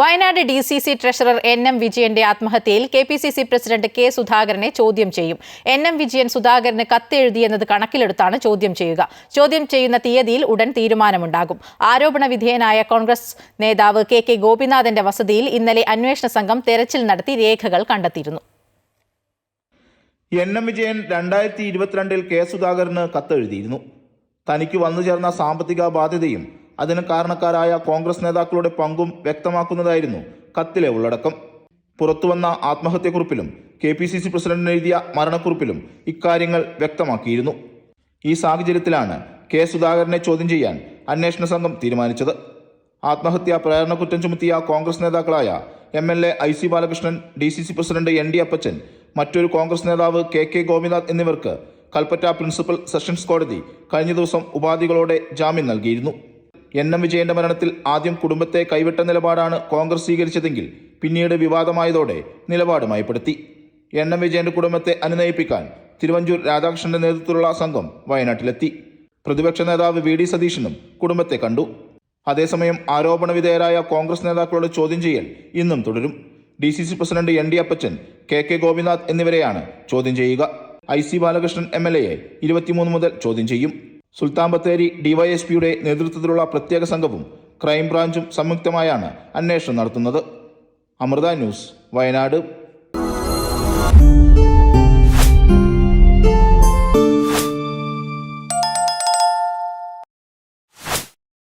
Wayanad D C C treasurer N M വിജയന്റെ ആത്മഹത്യയിൽ K P C C president K സുധാകരനെ ചോദ്യം ചെയ്യും. N M Vijayan സുധാകരന് കത്തെഴുതിയെന്നത് കണക്കിലെടുത്താണ് ചോദ്യം ചെയ്യുക. ചോദ്യം ചെയ്യുന്ന തീയതിയിൽ ഉടൻ തീരുമാനമുണ്ടാകും. ആരോപണ വിധേയനായ കോൺഗ്രസ് നേതാവ് കെ കെ ഗോപിനാഥന്റെ വസതിയിൽ ഇന്നലെ അന്വേഷണ സംഘം തെരച്ചിൽ നടത്തി രേഖകൾ കണ്ടെത്തിയിരുന്നു. എൻ എം വിജയൻ രണ്ടായിരത്തി ഇരുപത്തിരണ്ടിൽ കെ സുധാകരന് കത്തെഴുതിയിരുന്നു. തനിക്ക് വന്നു ചേർന്ന സാമ്പത്തിക ബാധ്യതയും അതിന് കാരണക്കാരായ കോൺഗ്രസ് നേതാക്കളുടെ പങ്കും വ്യക്തമാക്കുന്നതായിരുന്നു കത്തിലെ ഉള്ളടക്കം. പുറത്തുവന്ന ആത്മഹത്യക്കുറിപ്പിലും കെ പി സി സി പ്രസിഡന്റിന് എഴുതിയ മരണക്കുറിപ്പിലും ഇക്കാര്യങ്ങൾ വ്യക്തമാക്കിയിരുന്നു. ഈ സാഹചര്യത്തിലാണ് കെ സുധാകരനെ ചോദ്യം ചെയ്യാൻ അന്വേഷണ സംഘം തീരുമാനിച്ചത്. ആത്മഹത്യാ പ്രേരണ കുറ്റം ചുമത്തിയ കോൺഗ്രസ് നേതാക്കളായ M L A I C Balakrishnan D C C president N D Appachan മറ്റൊരു കോൺഗ്രസ് നേതാവ് കെ കെ ഗോപിനാഥ് എന്നിവർക്ക് കൽപ്പറ്റ പ്രിൻസിപ്പൽ സെഷൻസ് കോടതി കഴിഞ്ഞ ദിവസം ഉപാധികളോടെ ജാമ്യം നൽകിയിരുന്നു. എൻ എം വിജയന്റെ മരണത്തിൽ ആദ്യം കുടുംബത്തെ കൈവിട്ട നിലപാടാണ് കോൺഗ്രസ് സ്വീകരിച്ചതെങ്കിൽ പിന്നീട് വിവാദമായതോടെ നിലപാട് മയപ്പെടുത്തി എൻ എം വിജയന്റെ കുടുംബത്തെ അനുനയിപ്പിക്കാൻ തിരുവഞ്ചൂർ രാധാകൃഷ്ണന്റെ നേതൃത്വത്തിലുള്ള സംഘം വയനാട്ടിലെത്തി. പ്രതിപക്ഷ നേതാവ് വി ഡി സതീശനും കുടുംബത്തെ കണ്ടു. അതേസമയം ആരോപണ വിധേയരായ കോൺഗ്രസ് നേതാക്കളുടെ ചോദ്യം ചെയ്യൽ ഇന്നും തുടരും. D C C president N D Appachan K K Gopinath എന്നിവരെയാണ് ചോദ്യം ചെയ്യുക. I C Balakrishnan M L എയെ ഇരുപത്തിമൂന്ന് മുതൽ ചോദ്യം ചെയ്യും. സുൽത്താൻ ബത്തേരി ഡിവൈഎസ്പിയുടെ നേതൃത്വത്തിലുള്ള പ്രത്യേക സംഘവും ക്രൈംബ്രാഞ്ചും സംയുക്തമായാണ് അന്വേഷണം നടത്തുന്നത്. അമൃത ന്യൂസ് വയനാട്.